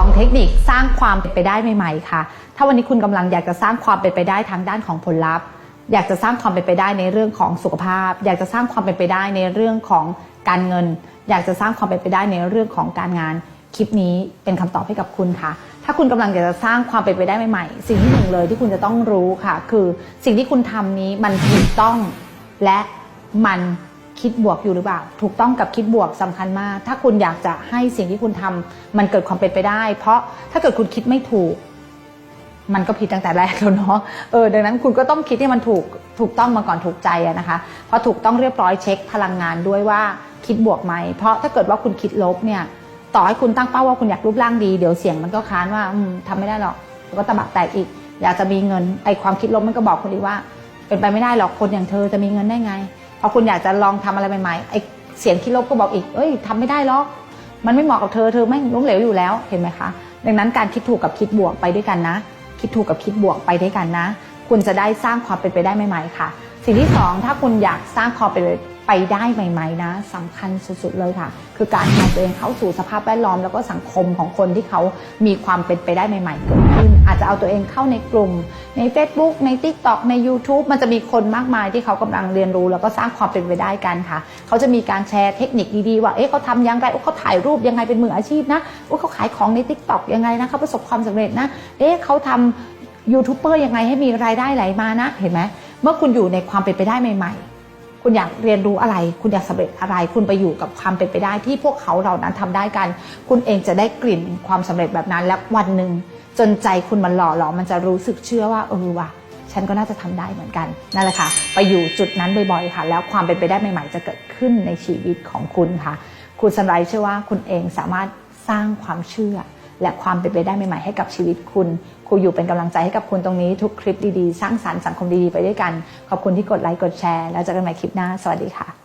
2 เทคนิคสร้างความเป็นไปได้ใหม่ๆค่ะ ถ้าวันนี้คุณกำลังอยากจะสร้างความเป็นไปได้ทางด้านของผลลัพธ์ อยากจะสร้างความเป็นไปได้ในเรื่องของสุขภาพ อยากจะสร้างความเป็นไปได้ในเรื่องของการเงิน อยากจะสร้างความเป็นไปได้ในเรื่องของการงาน คลิปนี้เป็นคำตอบให้กับคุณค่ะ ถ้าคุณกำลังอยากจะสร้างความเป็นไปได้ใหม่ๆ สิ่งที่หนึ่งเลยที่คุณจะต้องรู้ค่ะ คือสิ่งที่คุณทำนี้มันถูกต้องและมัน คิดบวกอยู่หรือเปล่า ถูกต้องกับคิดบวกสำคัญมาก ถ้าคุณอยากจะให้สิ่งที่คุณทำมันเกิดความเป็นไปได้ เพราะถ้าเกิดคุณคิดไม่ถูก มันก็ผิดตั้งแต่แรกแล้วเนาะเออดังนั้นคุณก็ต้องคิดให้มันถูกถูกต้องมาก่อนถูกใจนะคะพอถูกต้องเรียบร้อยเช็คพลังงานด้วยว่าคิดบวกไหมเพราะถ้าเกิดว่าคุณคิดลบเนี่ย ต่อให้คุณตั้งเป้าว่าคุณอยากรูปร่างดีเดี๋ยวเสียงมันก็ค้านว่าอืมทำไม่ได้หรอกก็ตะบะแตกอีก อยากจะมีเงินไอความคิดลบมันก็บอกคุณอีกว่า เป็นไปไม่ได้หรอกคนอย่างเธอจะมีเงินได้ไง พอคุณอยากจะลองทำอะไรใหม่ๆไอเสียงคิดลบก็บอกอีก เอ้ยทำไม่ได้หรอก มันไม่เหมาะกับเธอ เธอไม่ล้มเหลวอยู่แล้ว เห็นไหมคะ ดังนั้นการคิดถูกกับคิดบวกไปด้วยกันนะ คิดถูกกับคิดบวกไปด้วยกันนะ คุณจะได้สร้างความเป็นไปได้ใหม่ๆค่ะ สิ่งที่สองถ้าคุณอยากสร้างความเป็น ไปได้ใหม่ๆนะสำคัญสุดๆเลยค่ะ คือการนำตัวเองเข้าสู่สภาพแวดล้อม แล้วก็สังคมของคนที่เขามีความเป็นไปได้ใหม่ๆเกิดขึ้น อาจจะเอาตัวเองเข้าในกลุ่ม ใน Facebook ใน TikTok ใน YouTube มันจะมีคนมากมายที่เขากำลังเรียนรู้ แล้วก็สร้างความเป็นไปได้กันค่ะ เขาจะมีการแชร์เทคนิคดีๆว่าเอ๊ะเขาทำยังไงโอ้เขาถ่ายรูปยังไงเป็นมืออาชีพนะโอ้เขาขายของใน TikTok ยังไงนะเขาประสบความสำเร็จนะเอ๊ะเขาทำยูทูบเบอร์ยังไงให้มีรายได้ไหลมานะเห็นไหมเมื่อคุณอยู่ในความเป็นไปได้ใหม่ ๆ คุณอยากเรียนรู้อะไร คุณอยากสำเร็จอะไร คุณไปอยู่กับความเป็นไปได้ที่พวกเขาเหล่านั้นทำได้กัน คุณเองจะได้กลิ่นความสำเร็จแบบนั้นและวันหนึ่งจนใจคุณมันหล่อหลอมันจะรู้สึกเชื่อว่าเออว่ะฉันก็น่าจะทำได้เหมือนกันนั่นแหละค่ะ ไปอยู่จุดนั้นบ่อยๆค่ะ แล้วความเป็นไปได้ใหม่ ๆ จะเกิดขึ้นในชีวิตของคุณค่ะ คุณสไลด์เชื่อว่าคุณเองสามารถสร้างความเชื่อ และความเป็นไปได้ใหม่ๆให้กับชีวิตคุณ ครูอยู่เป็นกำลังใจให้กับคุณตรงนี้ทุกคลิปดีๆ สร้างสรรค์สังคมดีๆไปด้วยกัน ขอบคุณที่กดไลค์กดแชร์ แล้วเจอกันใหม่คลิปหน้า สวัสดีค่ะ